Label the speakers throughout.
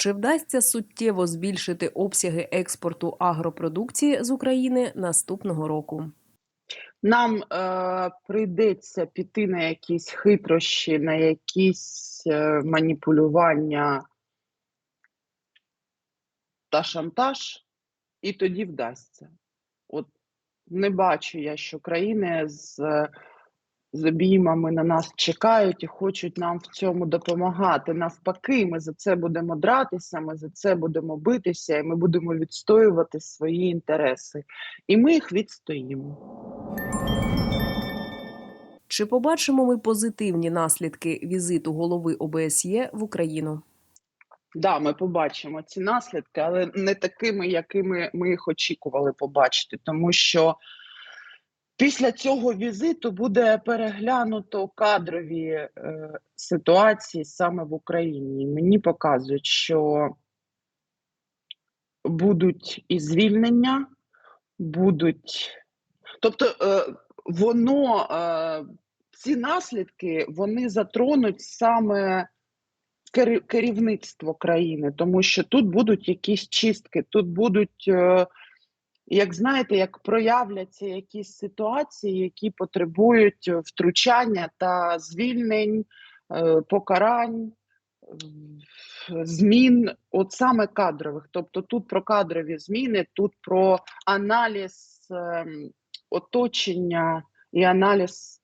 Speaker 1: Чи вдасться суттєво збільшити обсяги експорту агропродукції з України наступного року?
Speaker 2: Нам е, прийдеться піти на якісь хитрощі, на якісь е, маніпулювання та шантаж, і тоді вдасться. От не бачу я, що країни з, з обіймами на нас чекають і хочуть нам в цьому допомагати. Навпаки, ми за це будемо дратися, ми за це будемо битися, і ми будемо відстоювати свої інтереси. І ми їх відстоїмо.
Speaker 1: Чи побачимо ми позитивні наслідки візиту голови ОБСЄ в Україну?
Speaker 2: Да, ми побачимо ці наслідки, але не такими, якими ми їх очікували побачити, тому що після цього візиту буде переглянуто кадрові е, ситуації саме в Україні. Мені показують, що будуть і звільнення, будуть. Тобто, е, воно е, ці наслідки вони затронуть саме керівництво країни, тому що тут будуть якісь чистки, тут будуть, е, як знаєте, як проявляться якісь ситуації, які потребують е, втручання та звільнень, е, покарань. Змін, от саме кадрових, тобто тут про кадрові зміни, тут про аналіз ем, оточення і аналіз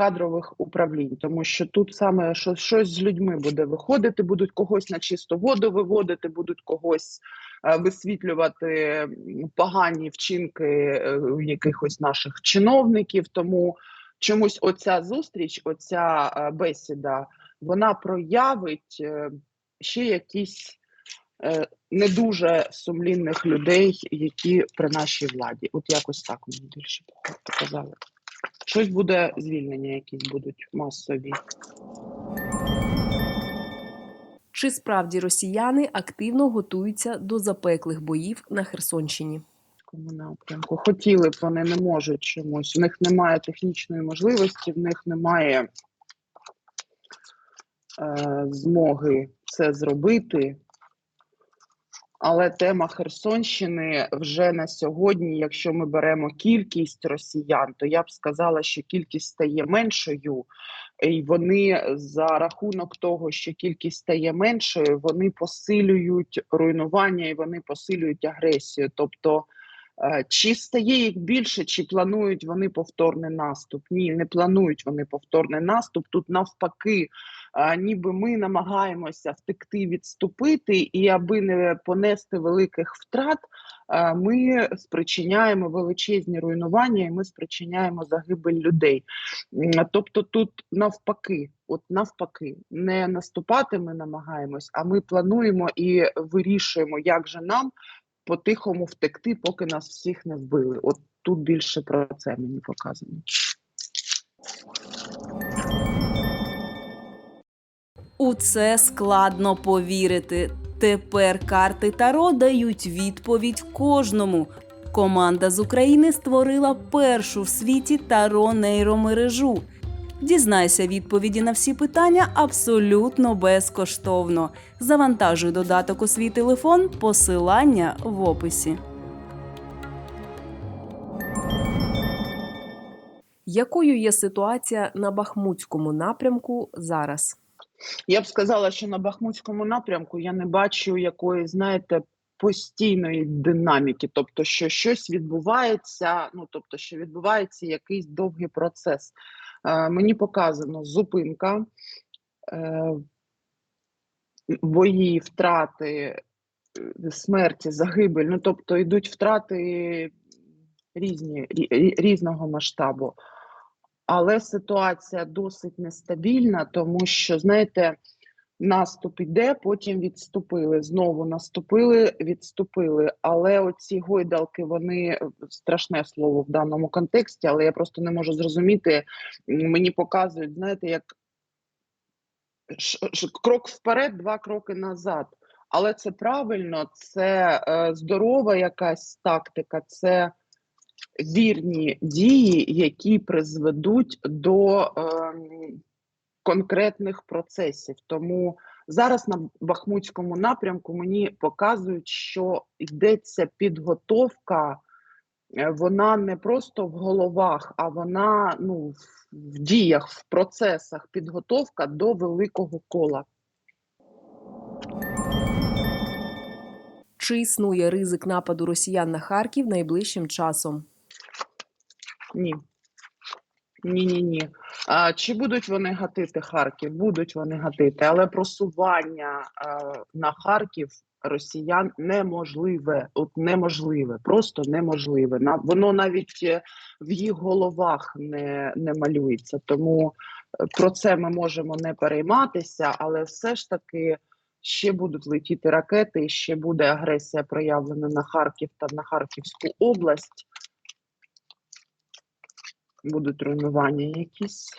Speaker 2: кадрових управлінь, тому що тут саме що, щось з людьми буде виходити, будуть когось на чисту воду виводити, будуть когось е, висвітлювати погані вчинки е, якихось наших чиновників. Тому чомусь оця зустріч, оця е, бесіда, вона проявить ще якісь. Не дуже сумлінних людей, які при нашій владі. От якось так мені більше показали. Щось буде звільнення, якісь будуть масові.
Speaker 1: Чи справді росіяни активно готуються до запеклих боїв на Херсонщині?
Speaker 2: напрямку. Хотіли б, вони не можуть чомусь. У них немає технічної можливості, в них немає е, змоги це зробити. Але тема Херсонщини вже на сьогодні, якщо ми беремо кількість росіян, то я б сказала, що кількість стає меншою, і вони за рахунок того, що кількість стає меншою, вони посилюють руйнування і вони посилюють агресію. Тобто, е, чи стає їх більше, чи планують вони повторний наступ? Ні, не планують вони повторний наступ. Тут навпаки, ніби ми намагаємося втекти, відступити, і аби не понести великих втрат, ми спричиняємо величезні руйнування, і ми спричиняємо загибель людей. Тобто, тут навпаки, от навпаки, не наступати ми намагаємось, а ми плануємо і вирішуємо, як же нам по-тихому втекти, поки нас всіх не вбили. От тут більше про це мені показано.
Speaker 3: У це складно повірити. Тепер карти Таро дають відповідь кожному. Команда з України створила першу в світі таро нейромережу. Дізнайся відповіді на всі питання абсолютно безкоштовно. Завантажуй додаток у свій телефон, посилання в описі.
Speaker 1: Якою є ситуація на Бахмутському напрямку зараз?
Speaker 2: Я б сказала, що на Бахмутському напрямку я не бачу якої, знаєте, постійної динаміки, тобто, що щось відбувається, ну тобто, що відбувається якийсь довгий процес. Е, мені показано зупинка, е, бої, втрати, е, смерті, загибель. Ну тобто йдуть втрати різні, різного масштабу. Але ситуація досить нестабільна, тому що, знаєте, наступ іде, потім відступили. Знову наступили, відступили. Але оці гойдалки, вони страшне слово в даному контексті, але я просто не можу зрозуміти. Мені показують, знаєте, як крок вперед, два кроки назад. Але це правильно, це е, здорова якась тактика, це вірні дії, які призведуть до ем, конкретних процесів. Тому Зараз на Бахмутському напрямку мені показують, що йдеться підготовка. е, Вона не просто в головах, а вона ну, в діях, в процесах підготовка до великого кола.
Speaker 1: Чи існує ризик нападу росіян на Харків найближчим часом?
Speaker 2: Ні. Ні, ні, ні. А, чи будуть вони гатити Харків? Будуть вони гатити, але просування а, на Харків росіян неможливе. От неможливе, просто неможливе. На воно навіть е, в їх головах не, не малюється. Тому е, про це ми можемо не перейматися, але все ж таки ще будуть летіти ракети, ще буде агресія проявлена на Харків та на Харківську область будуть руйнування якісь.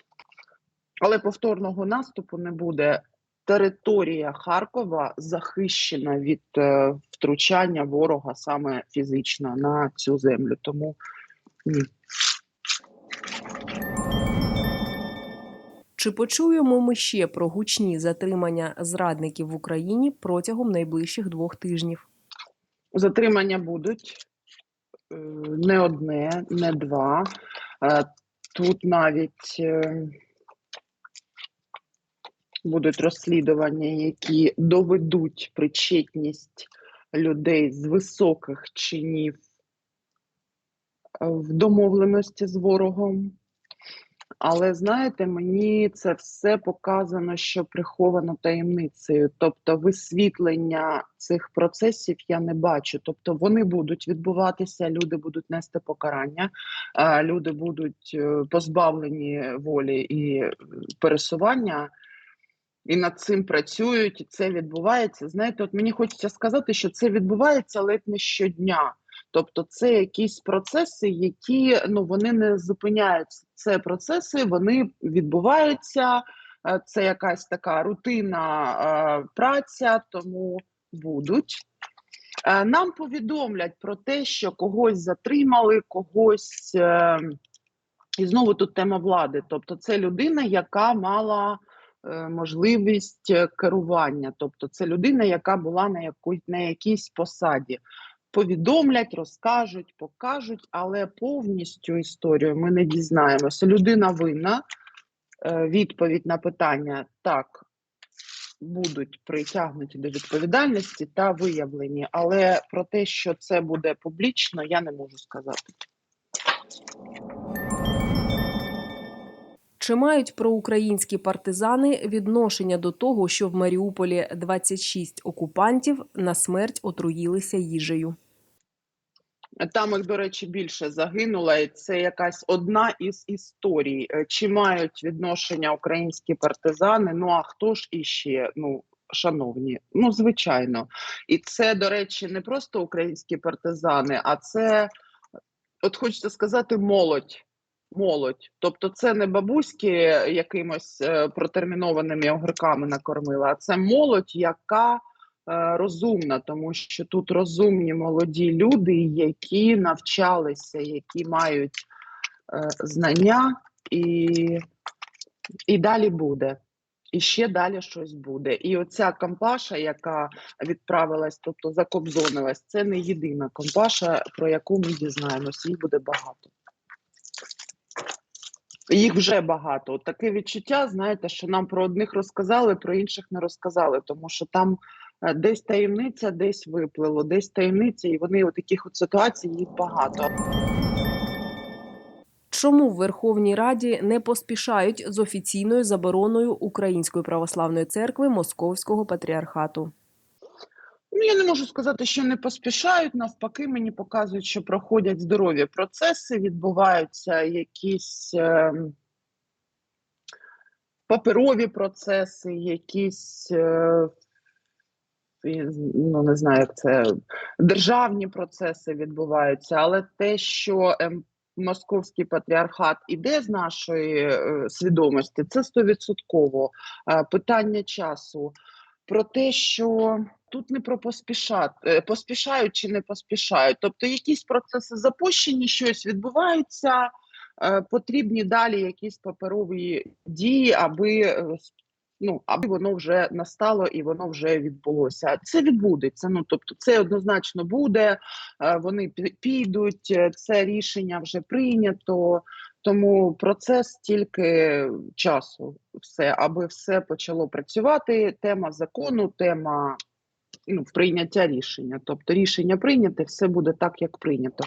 Speaker 2: Але повторного наступу не буде. Територія Харкова захищена від е, втручання ворога саме фізично на цю землю. Тому ні.
Speaker 1: Чи почуємо ми ще про гучні затримання зрадників в Україні протягом найближчих двох тижнів?
Speaker 2: затримання будуть е, не одне, не два. Тут навіть е, будуть розслідування, які доведуть причетність людей з високих чинів в домовленості з ворогом. Але знаєте, мені це все показано, що приховано таємницею. Тобто, висвітлення цих процесів я не бачу. Тобто, вони будуть відбуватися, люди будуть нести покарання, е, люди будуть е, позбавлені волі і пересування. І над цим працюють, і це відбувається. Знаєте, от мені хочеться сказати, що це відбувається ледь не щодня. Тобто, це якісь процеси, які ну вони не зупиняються. Це процеси, вони відбуваються. е, Це якась така рутинна е, праця, тому будуть. Е, Нам повідомлять про те, що когось затримали, когось. І знову тут тема влади. Тобто, це людина, яка мала можливість керування. Тобто, це людина, яка була на якійсь посаді. Повідомлять, розкажуть, покажуть, але повністю історію ми не дізнаємося. Людина винна. Е, Відповідь на питання так будуть притягнуті до відповідальності та виявлені, але про те, що це буде публічно, я не можу сказати.
Speaker 1: Чи мають проукраїнські партизани відношення до того, що в Маріуполі 26 окупантів на смерть отруїлися їжею?
Speaker 2: Там їх, до речі, більше загинуло, і це якась одна із історій. Е, Чи мають відношення українські партизани? Ну а хто ж іще? Ну, шановні, ну звичайно. І це, до речі, не просто українські партизани, а це, от хочеться сказати, молодь. Молодь, тобто це не бабуськи якимось е, протермінованими огірками накормила, а це молодь, яка е, розумна, тому що тут розумні молоді люди, які навчалися, які мають е, знання, і, і далі буде. І ще далі щось буде. І оця компаша, яка відправилась, тобто закобзонилась, це не єдина компаша, про яку ми дізнаємося. Їх буде багато. Їх вже багато. Таке відчуття, знаєте, що нам про одних розказали, про інших не розказали, тому що там е, десь таємниця, десь виплило, десь таємниця, і вони у таких от ситуацій їх багато.
Speaker 1: Чому в Верховній Раді не поспішають з офіційною забороною Української православної церкви Московського патріархату?
Speaker 2: Ну, я не можу сказати, що не поспішають. Навпаки, мені показують, що проходять здорові процеси, відбуваються якісь е, паперові процеси, якісь, е, ну не знаю, як це державні процеси відбуваються, але те, що е, московський патріархат іде з нашої е, свідомості, це стовідсотково Е, питання часу. Про те, що тут не про поспішати, е, поспішають чи не поспішають. Тобто якісь процеси запущені, щось відбувається, е, потрібні далі якісь паперові дії, аби е, Ну, аби воно вже настало і воно вже відбулося. Це відбудеться. Ну тобто, це однозначно буде. Вони підуть. Це рішення вже прийнято. Тому процес тільки часу, все, аби все почало працювати. Тема закону, тема ну, прийняття рішення. Тобто рішення прийняте, все буде так, як прийнято.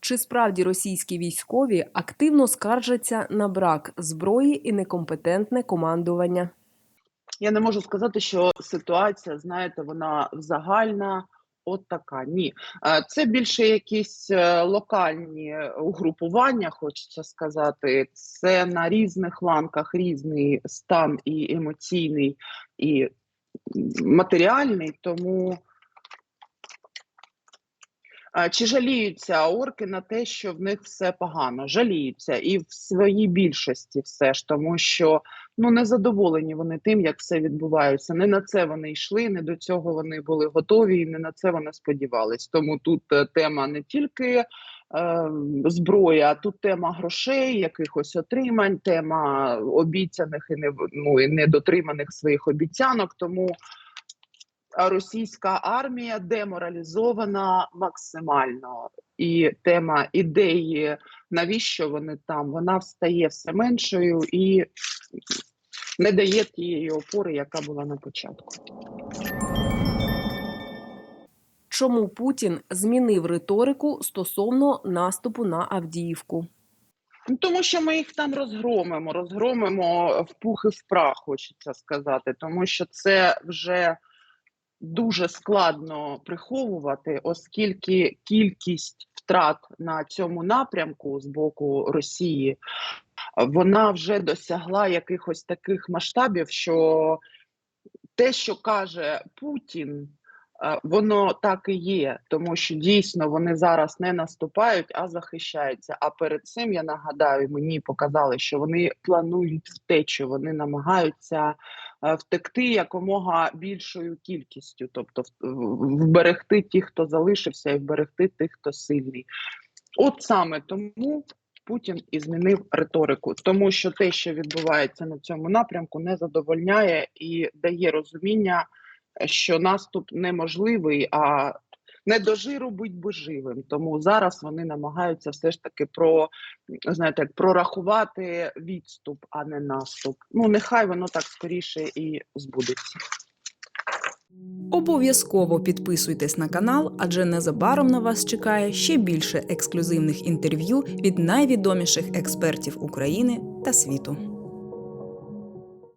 Speaker 1: Чи справді російські військові активно скаржаться на брак зброї і некомпетентне командування?
Speaker 2: Я не можу сказати, що ситуація, знаєте, вона загальна. От така. Ні, Е, це більше якісь е, локальні угрупування, хочеться сказати. Це на різних ланках різний стан і емоційний, і матеріальний. Тому Е, чи жаліються орки на те, що в них все погано? Жаліються і в своїй більшості все ж, тому що ну не задоволені вони тим, як все відбувається. Не на це вони йшли, не до цього вони були готові, і не на це вони сподівались. Тому тут е, тема не тільки е, зброї, а тут тема грошей, якихось отримань, тема обіцяних і не ну, і недотриманих своїх обіцянок. Тому російська армія деморалізована максимально. І тема ідеї, навіщо вони там, вона стає все меншою і не дає тієї опори, яка була на початку.
Speaker 1: Чому Путін змінив риторику стосовно наступу на Авдіївку?
Speaker 2: Ну, тому що ми їх там розгромимо, розгромимо в пух і в прах, хочеться сказати, тому що це вже дуже складно приховувати, оскільки кількість втрат на цьому напрямку з боку Росії вона вже досягла якихось таких масштабів, що те, що каже Путін, е, воно так і є, тому що дійсно вони зараз не наступають, а захищаються. А перед цим я нагадаю, мені показали, що вони планують втечу, вони намагаються е, втекти якомога більшою кількістю, тобто вберегти тих, хто залишився, і вберегти тих, хто сильний. От саме тому. Путін і змінив риторику, тому що те, що відбувається на цьому напрямку, не задовольняє і дає розуміння, що наступ неможливий, а не до жиру будь би живим. Тому зараз вони намагаються все ж таки про знаєте, прорахувати відступ, а не наступ. Ну нехай воно так скоріше і збудеться.
Speaker 4: Обов'язково підписуйтесь на канал, адже незабаром на вас чекає ще більше ексклюзивних інтерв'ю від найвідоміших експертів України та світу.